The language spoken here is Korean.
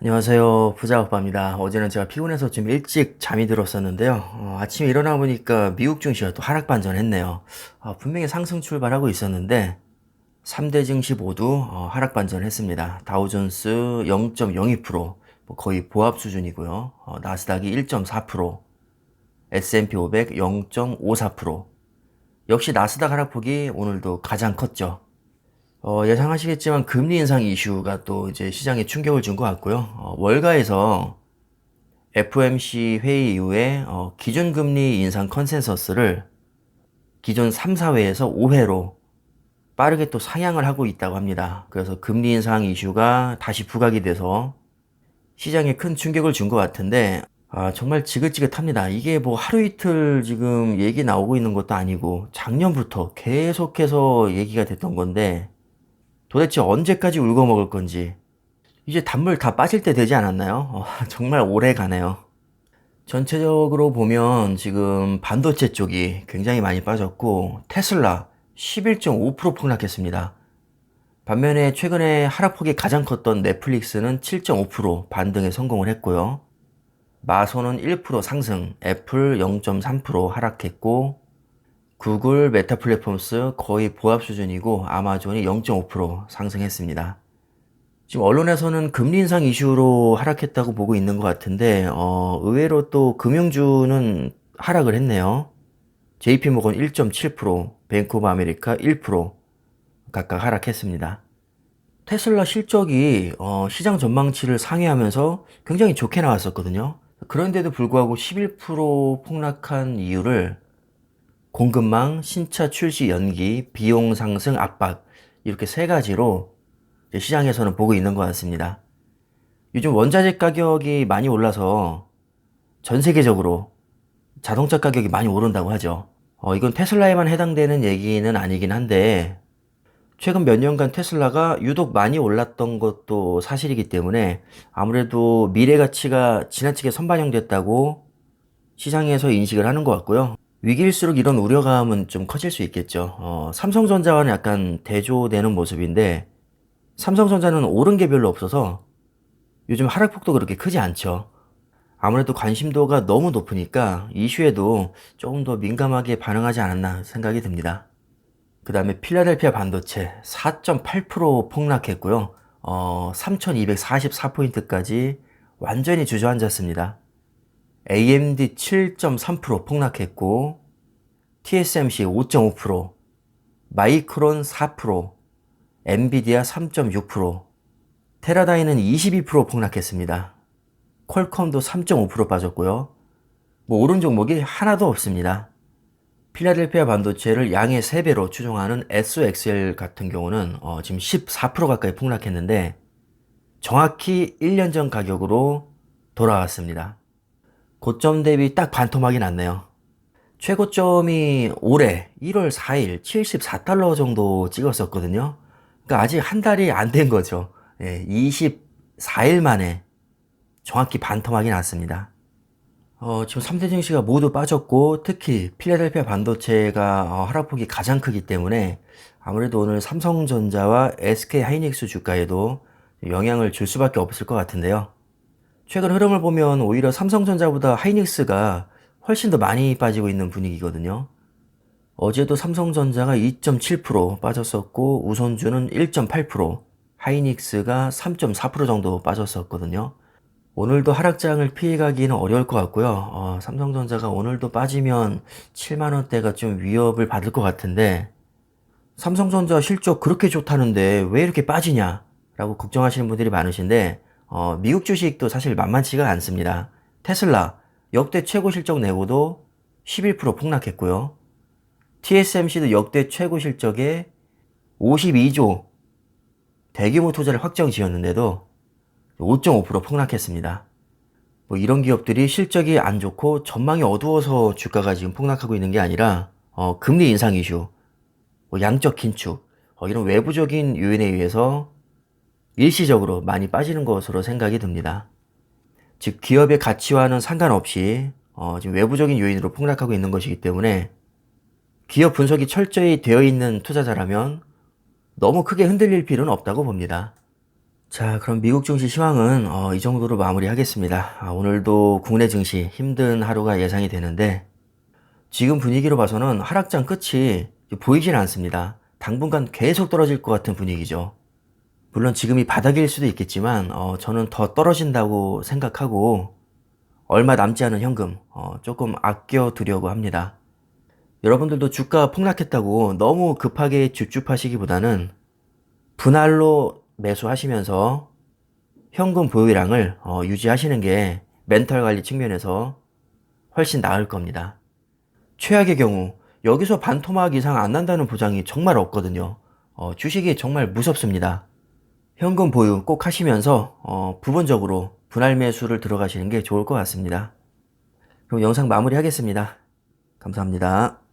안녕하세요. 부자오빠입니다. 어제는 제가 피곤해서 좀 일찍 잠이 들었었는데요. 어, 아침에 일어나 보니까 미국 증시가 또 하락 반전했네요. 어, 분명히 상승 출발하고 있었는데 3대 증시 모두 어, 하락 반전했습니다. 다우존스 0.02%, 뭐 거의 보합 수준이고요. 어, 나스닥이 1.4%, S&P 500 0.54%. 역시 나스닥 하락폭이 오늘도 가장 컸죠. 어, 예상하시겠지만 금리 인상 이슈가 또 이제 시장에 충격을 준 것 같고요. 어, 월가에서 FOMC 회의 이후에 어, 기준금리 인상 컨센서스를 기존 3, 4회에서 5회로 빠르게 또 상향을 하고 있다고 합니다. 그래서 금리 인상 이슈가 다시 부각이 돼서 시장에 큰 충격을 준 것 같은데 아, 정말 지긋지긋합니다. 이게 뭐 하루 이틀 지금 얘기 나오고 있는 것도 아니고 작년부터 계속해서 얘기가 됐던 건데 도대체 언제까지 울고 먹을 건지 이제 단물 다 빠질 때 되지 않았나요? 어, 정말 오래 가네요. 전체적으로 보면 지금 반도체 쪽이 굉장히 많이 빠졌고 테슬라 11.5% 폭락했습니다. 반면에 최근에 하락폭이 가장 컸던 넷플릭스는 7.5% 반등에 성공을 했고요. 마소는 1% 상승, 애플 0.3% 하락했고 구글 메타 플랫폼스 거의 보합 수준이고 아마존이 0.5% 상승했습니다. 지금 언론에서는 금리 인상 이슈로 하락했다고 보고 있는 것 같은데 어, 의외로 또 금융주는 하락을 했네요. JP모건 1.7%, 뱅크 오브 아메리카 1% 각각 하락했습니다. 테슬라 실적이 어, 시장 전망치를 상회하면서 굉장히 좋게 나왔었거든요. 그런데도 불구하고 11% 폭락한 이유를 공급망, 신차 출시 연기, 비용 상승 압박 이렇게 세 가지로 시장에서는 보고 있는 것 같습니다. 요즘 원자재 가격이 많이 올라서 전 세계적으로 자동차 가격이 많이 오른다고 하죠. 어, 이건 테슬라에만 해당되는 얘기는 아니긴 한데 최근 몇 년간 테슬라가 유독 많이 올랐던 것도 사실이기 때문에 아무래도 미래 가치가 지나치게 선반영됐다고 시장에서 인식을 하는 것 같고요. 위기일수록 이런 우려감은 좀 커질 수 있겠죠. 어, 삼성전자와는 약간 대조되는 모습인데 삼성전자는 오른 게 별로 없어서 요즘 하락폭도 그렇게 크지 않죠. 아무래도 관심도가 너무 높으니까 이슈에도 조금 더 민감하게 반응하지 않았나 생각이 듭니다. 그 다음에 필라델피아 반도체 4.8% 폭락했고요. 어, 3244포인트까지 완전히 주저앉았습니다. AMD 7.3% 폭락했고, TSMC 5.5%, 마이크론 4%, 엔비디아 3.6%, 테라다이는 22% 폭락했습니다. 퀄컴도 3.5% 빠졌고요. 뭐 오른 종목이 하나도 없습니다. 필라델피아 반도체를 양의 3배로 추종하는 SOXL 같은 경우는 어, 지금 14% 가까이 폭락했는데 정확히 1년 전 가격으로 돌아왔습니다. 고점 대비 딱 반토막이 났네요. 최고점이 올해 1월 4일 74달러 정도 찍었었거든요. 그러니까 아직 한 달이 안 된 거죠. 예, 24일 만에 정확히 반토막이 났습니다. 어, 지금 3대 증시가 모두 빠졌고 특히 필라델피아 반도체가 어, 하락폭이 가장 크기 때문에 아무래도 오늘 삼성전자와 SK 하이닉스 주가에도 영향을 줄 수밖에 없을 것 같은데요. 최근 흐름을 보면 오히려 삼성전자보다 하이닉스가 훨씬 더 많이 빠지고 있는 분위기거든요. 어제도 삼성전자가 2.7% 빠졌었고 우선주는 1.8%, 하이닉스가 3.4% 정도 빠졌었거든요. 오늘도 하락장을 피해가기는 어려울 것 같고요. 어, 삼성전자가 오늘도 빠지면 7만 원대가 좀 위협을 받을 것 같은데 삼성전자 실적 그렇게 좋다는데 왜 이렇게 빠지냐 라고 걱정하시는 분들이 많으신데 어, 미국 주식도 사실 만만치가 않습니다. 테슬라 역대 최고 실적 내고도 11% 폭락했고요. TSMC도 역대 최고 실적에 52조 대규모 투자를 확정 지었는데도 5.5% 폭락했습니다. 뭐 이런 기업들이 실적이 안 좋고 전망이 어두워서 주가가 지금 폭락하고 있는 게 아니라 어, 금리 인상 이슈, 뭐 양적 긴축 어, 이런 외부적인 요인에 의해서 일시적으로 많이 빠지는 것으로 생각이 듭니다. 즉 기업의 가치와는 상관없이 어, 지금 외부적인 요인으로 폭락하고 있는 것이기 때문에 기업 분석이 철저히 되어 있는 투자자라면 너무 크게 흔들릴 필요는 없다고 봅니다. 자, 그럼 미국 증시 시황은 어, 이 정도로 마무리하겠습니다. 아, 오늘도 국내 증시 힘든 하루가 예상이 되는데 지금 분위기로 봐서는 하락장 끝이 보이진 않습니다. 당분간 계속 떨어질 것 같은 분위기죠. 물론 지금이 바닥일 수도 있겠지만 어, 저는 더 떨어진다고 생각하고 얼마 남지 않은 현금 어, 조금 아껴 두려고 합니다. 여러분들도 주가 폭락했다고 너무 급하게 줍줍하시기보다는 분할로 매수하시면서 현금 보유량을 어, 유지하시는 게 멘탈 관리 측면에서 훨씬 나을 겁니다. 최악의 경우 여기서 반토막 이상 안 난다는 보장이 정말 없거든요. 어, 주식이 정말 무섭습니다. 현금 보유 꼭 하시면서 어, 부분적으로 분할 매수를 들어가시는 게 좋을 것 같습니다. 그럼 영상 마무리하겠습니다. 감사합니다.